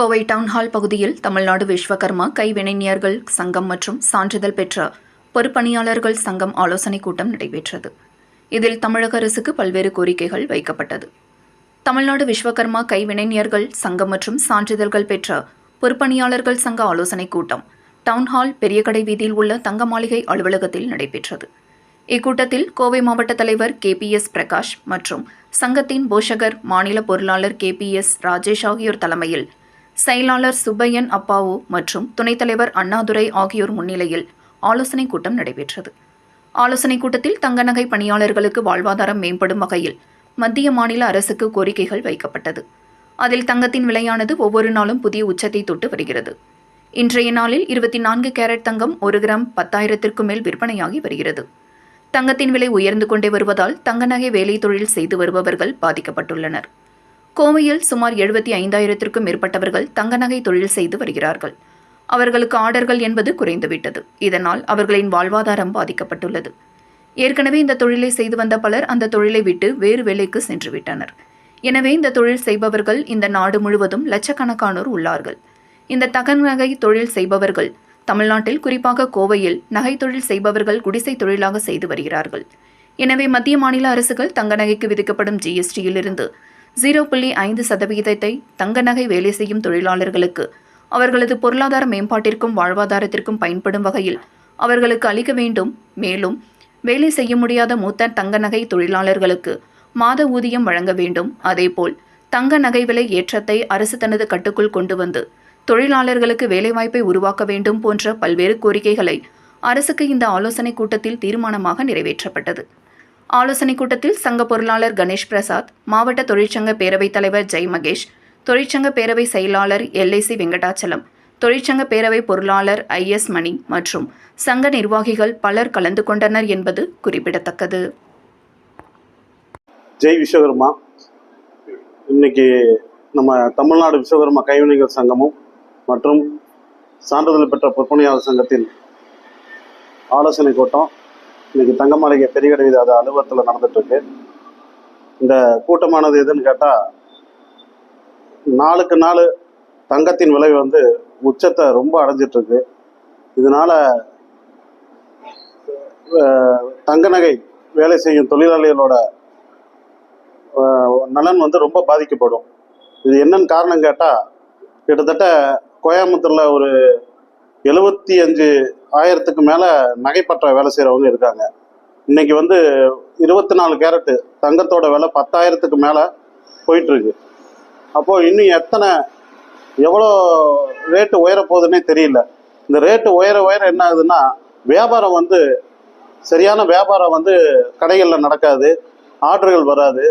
Kovai town hall பகுதியில் தமிழ்நாடு விஸ்வகர்மா கைவினைஞர்கள் சங்கம் மற்றும் சான்றிதழ் பெற்ற பொறுப்பணியாளர்கள் சங்கம் ஆலோசனைக் கூட்டம் நடைபெற்றது. இதில் தமிழக அரசுக்கு பல்வேறு கோரிக்கைகள் வைக்கப்பட்டது. தமிழ்நாடு விஸ்வகர்மா கைவினைஞர்கள் சங்கம் மற்றும் சான்றிதழ்கள் பெற்ற பொறுப்பணியாளர்கள் சங்க ஆலோசனைக் கூட்டம் டவுன்ஹால் பெரியகடை வீதியில் உள்ள தங்க மாளிகை அலுவலகத்தில் நடைபெற்றது. இக்கூட்டத்தில் கோவை மாவட்ட தலைவர் கே பி எஸ் பிரகாஷ் மற்றும் சங்கத்தின் போஷகர் மாநில பொருளாளர் கே பி எஸ் ராஜேஷ் ஆகியோர் தலைமையில் செயலாளர் சுப்பையன் அப்பாவு மற்றும் துணைத் தலைவர் அண்ணாதுரை ஆகியோர் முன்னிலையில் ஆலோசனைக் கூட்டம் நடைபெற்றது. ஆலோசனைக் கூட்டத்தில் தங்க நகை பணியாளர்களுக்கு வாழ்வாதாரம் மேம்படும் வகையில் மத்திய மாநில அரசுக்கு கோரிக்கைகள் வைக்கப்பட்டது. அதில் தங்கத்தின் விலையானது ஒவ்வொரு நாளும் புதிய உச்சத்தை தொட்டு வருகிறது. இன்றைய நாளில் இருபத்தி நான்கு கேரட் தங்கம் ஒரு கிராம் பத்தாயிரத்திற்கும் மேல் விற்பனையாகி வருகிறது. தங்கத்தின் விலை உயர்ந்து கொண்டே வருவதால் தங்க நகை வேலை தொழில் செய்து வருபவர்கள் பாதிக்கப்பட்டுள்ளனர். கோவையில் சுமார் எழுபத்தி ஐந்தாயிரத்திற்கும் மேற்பட்டவர்கள் தங்க நகை தொழில் செய்து வருகிறார்கள். அவர்களுக்கு ஆர்டர்கள் என்பது குறைந்துவிட்டது. இதனால் அவர்களின் வாழ்வாதாரம் பாதிக்கப்பட்டுள்ளது. ஏற்கனவே இந்த தொழிலை செய்து வந்த பலர் அந்த தொழிலை விட்டு வேறு வேலைக்கு சென்று விட்டனர் எனவே இந்த தொழில் செய்பவர்கள் இந்த நாடு முழுவதும் லட்சக்கணக்கானோர் உள்ளார்கள். இந்த தக நகை தொழில் செய்பவர்கள் தமிழ்நாட்டில் குறிப்பாக கோவையில் நகை தொழில் செய்பவர்கள் குடிசை தொழிலாக செய்து வருகிறார்கள். எனவே மத்திய மாநில அரசுகள் தங்க நகைக்கு விதிக்கப்படும் ஜிஎஸ்டியிலிருந்து ஜீரோ புள்ளி ஐந்து சதவிகிதத்தை தங்க நகை வேலை செய்யும் தொழிலாளர்களுக்கு அவர்களது பொருளாதார மேம்பாட்டிற்கும் வாழ்வாதாரத்திற்கும் பயன்படும் வகையில் அவர்களுக்கு அளிக்க வேண்டும். மேலும் வேலை செய்ய முடியாத மூத்த தங்க நகை தொழிலாளர்களுக்கு மாத ஊதியம் வழங்க வேண்டும். அதேபோல் தங்க நகை விலை ஏற்றத்தை அரசு தனது கட்டுக்குள் கொண்டு வந்து தொழிலாளர்களுக்கு வேலைவாய்ப்பை உருவாக்க வேண்டும் போன்ற பல்வேறு கோரிக்கைகளை அரசுக்கு இந்த ஆலோசனைக் கூட்டத்தில் தீர்மானமாக நிறைவேற்றப்பட்டது. ஆலோசனைக் கூட்டத்தில் சங்க பொருளாளர் கணேஷ் பிரசாத் மாவட்ட தொழிற்சங்க பேரவைத் தலைவர் ஜெய் மகேஷ் தொழிற்சங்க பேரவை செயலாளர் எல்ஐசி வெங்கடாச்சலம் தொழிற்சங்க பேரவை பொருளாளர் ஐ எஸ் மணி மற்றும் சங்க நிர்வாகிகள் பலர் கலந்து கொண்டனர் என்பது குறிப்பிடத்தக்கது. ஜெய் விஸ்வகர்மா. இன்னைக்கு நம்ம தமிழ்நாடு விஸ்வகர்மா கைவினைகள் சங்கமும் மற்றும் சான்றிதழ் பெற்ற பொற்பணியாளர் சங்கத்தின் ஆலோசனை கூட்டம் இன்னைக்கு தங்கமாளிகை பெரிய வீதி அது அலுவலகத்தில் நடந்துட்டு இருக்கு இந்த கூட்டமானது எதுன்னு கேட்டால் நாளுக்கு நாள் தங்கத்தின் விலை வந்து உச்சத்தை ரொம்ப அடைஞ்சிட்ருக்கு இதனால் தங்க நகை வேலை செய்யும் தொழிலாளிகளோட நலன் வந்து ரொம்ப பாதிக்கப்படும். இது என்னன்னு காரணம் கேட்டால் கிட்டத்தட்ட கோயம்புத்தூரில் ஒரு எழுபத்தி அஞ்சு ஆயிரத்துக்கு மேலே நகைப்பற்ற வேலை செய்கிறவங்க இருக்காங்க. இன்னைக்கு வந்து இருபத்தி நாலு கேரட்டு தங்கத்தோட விலை பத்தாயிரத்துக்கு மேலே போயிட்டுருக்கு. அப்போது இன்னும் எத்தனை எவ்வளோ ரேட்டு உயர போகுதுன்னே தெரியல. இந்த ரேட்டு உயர உயர என்ன ஆகுதுன்னா வியாபாரம் வந்து சரியான வியாபாரம் வந்து கடைகளில் நடக்காது ஆர்டர்கள் வராது.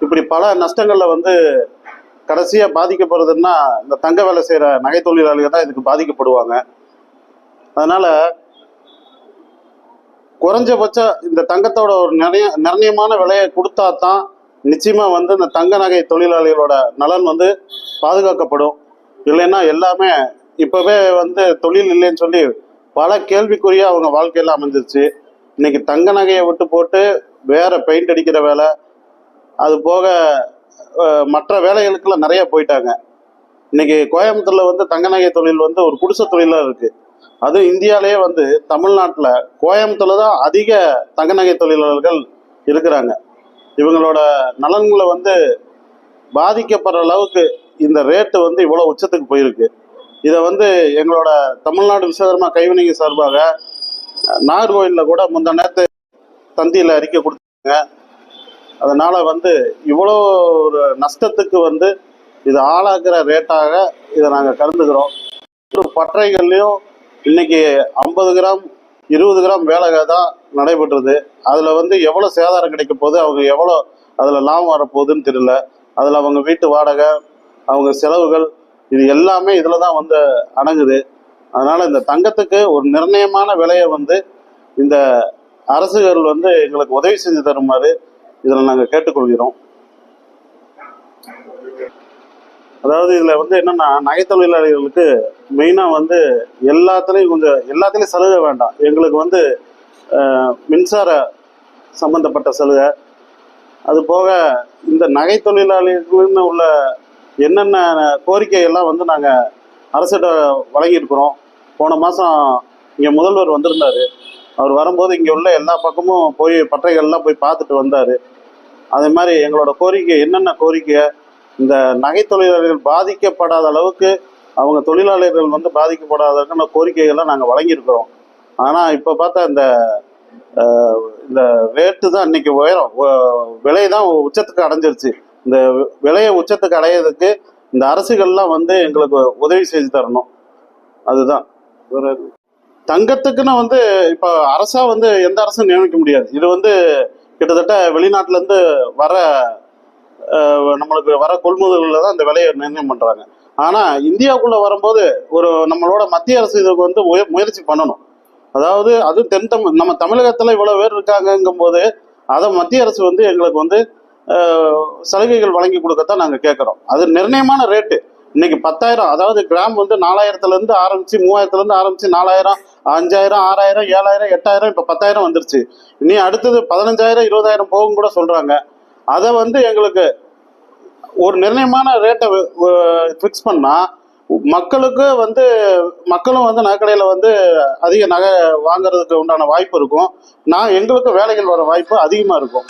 இப்படி பல நஷ்டங்களில் வந்து கடைசியாக பாதிக்கப்படுறதுன்னா இந்த தங்க வேலை செய்கிற நகை தொழிலாளிகள் தான் இதுக்கு பாதிக்கப்படுவாங்க. அதனால குறைஞ்சபட்ச இந்த தங்கத்தோட ஒரு நிறைய நிர்ணயமான விலையை கொடுத்தா தான் நிச்சயமா வந்து இந்த தங்க நகை தொழிலாளிகளோட நலன் வந்து பாதுகாக்கப்படும். இல்லைன்னா எல்லாமே இப்பவே வந்து தொழில் இல்லைன்னு சொல்லி பல கேள்விக்குறியாக அவங்க வாழ்க்கையில அமைஞ்சிருச்சு. இன்னைக்கு தங்க நகையை விட்டு போட்டு வேற பெயிண்ட் அடிக்கிற வேலை அது போக மற்ற வேலைகளுக்கெல்லாம் நிறைய போயிட்டாங்க. இன்னைக்கு கோயம்புத்தூர்ல வந்து தங்க நகை தொழில் வந்து ஒரு குடிசை தொழிலா இருக்கு. அதுவும் இந்தியாலேயே வந்து தமிழ்நாட்டில் கோயம்புத்தூர்ல தான் அதிக தங்க நகை தொழிலாளர்கள் இருக்கிறாங்க. இவங்களோட நலன்களை வந்து பாதிக்கப்படுற அளவுக்கு இந்த ரேட்டு வந்து இவ்வளோ உச்சத்துக்கு போயிருக்கு. இதை வந்து எங்களோட தமிழ்நாடு விஸ்வகர்மா கைவினைங்க சார்பாக நாகர்கோவிலில் கூட முந்த நேரத்து தந்தியில் அறிக்கை கொடுத்தாங்க. அதனால வந்து இவ்வளோ நஷ்டத்துக்கு வந்து இது ஆளாக்குற ரேட்டாக இதை நாங்கள் கலந்துக்கிறோம் பற்றைகள்லையும் இன்னைக்கு ஐம்பது கிராம் இருபது கிராம் வேலை தான் நடைபெற்றது. அதில் வந்து எவ்வளோ சேதாரம் கிடைக்க போகுது அவங்க எவ்வளோ அதில் லாபம் வரப்போகுதுன்னு தெரியல. அதில் அவங்க வீட்டு வாடகை அவங்க செலவுகள் இது எல்லாமே இதில் தான் வந்து அடங்குது. அதனால் இந்த தங்கத்துக்கு ஒரு நிர்ணயமான விலையை வந்து இந்த அரசுகள் வந்து எங்களுக்கு உதவி செஞ்சு தருமாறு இதில் நாங்கள் கேட்டுக்கொள்கிறோம். அதாவது இதில் வந்து என்னென்னா நகை தொழிலாளிகளுக்கு மெயினாக வந்து எல்லாத்துலேயும் கொஞ்சம் எல்லாத்துலேயும் சலுகை வேண்டாம். எங்களுக்கு வந்து மின்சார சம்பந்தப்பட்ட சலுகை. அது போக இந்த நகை தொழிலாளிகள்னு உள்ள என்னென்ன கோரிக்கை எல்லாம் வந்து நாங்கள் அரசிட வழங்கியிருக்கிறோம். போன மாதம் இங்கே முதல்வர் வந்திருந்தார். அவர் வரும்போது இங்கே உள்ள எல்லா பக்கமும் போய் பட்டறைகள்லாம் போய் பார்த்துட்டு வந்தார். அதே மாதிரி எங்களோட கோரிக்கை என்னென்ன கோரிக்கை இந்த நகை தொழிலாளர்கள் பாதிக்கப்படாத அளவுக்கு அவங்க தொழிலாளர்கள் வந்து பாதிக்கப்படாத அளவுக்கு கோரிக்கைகள்லாம் நாங்கள் வழங்கியிருக்கிறோம். ஆனால் இப்போ பார்த்தா இந்த இந்த ரேட்டு தான் இன்னைக்கு உயரம். விலை தான் உச்சத்துக்கு அடைஞ்சிருச்சு. இந்த விலையை உச்சத்துக்கு அடையிறதுக்கு இந்த அரசுகள்லாம் வந்து எங்களுக்கு உதவி செஞ்சு தரணும். அதுதான். தங்கத்துக்குன்னு வந்து இப்போ அரசா வந்து எந்த அரசும் நியமிக்க முடியாது. இது வந்து கிட்டத்தட்ட வெளிநாட்டிலேருந்து வர நம்மளுக்கு வர கொள்முதல்களில் தான் அந்த விலையை நிர்ணயம் பண்ணுறாங்க ஆனால் இந்தியாவுக்குள்ளே வரும்போது ஒரு நம்மளோட மத்திய அரசு இதுக்கு வந்து முய- முயற்சி பண்ணணும். அதாவது அது தென் தமிழ் நம்ம தமிழகத்தில் இவ்வளோ பேர் இருக்காங்கங்கும் போது அதை மத்திய அரசு வந்து எங்களுக்கு வந்து சலுகைகள் வழங்கி கொடுக்கத்தான் நாங்கள் கேட்குறோம். அது நிர்ணயமான ரேட்டு. இன்னைக்கு பத்தாயிரம் அதாவது கிராம் வந்து நாலாயிரத்துலேருந்து ஆரம்பித்து ஆரம்பிச்சு ஆரம்பித்து ஆரம்பிச்சு நாலாயிரம் அஞ்சாயிரம் ஆறாயிரம் ஏழாயிரம் எட்டாயிரம் இப்போ பத்தாயிரம் வந்துருச்சு. இனி அடுத்தது பதினஞ்சாயிரம் இருபதாயிரம் போகும் கூட சொல்கிறாங்க அதை வந்து எங்களுக்கு ஒரு நிர்ணயமான ரேட்டை ஃபிக்ஸ் பண்ணால் மக்களுக்கு வந்து மக்களும் வந்து நகைக்கடையில் வந்து அதிக நகை வாங்குறதுக்கு உண்டான வாய்ப்பு இருக்கும். நான் எங்களுக்கு வேலைகள் வர வாய்ப்பு அதிகமாக இருக்கும்.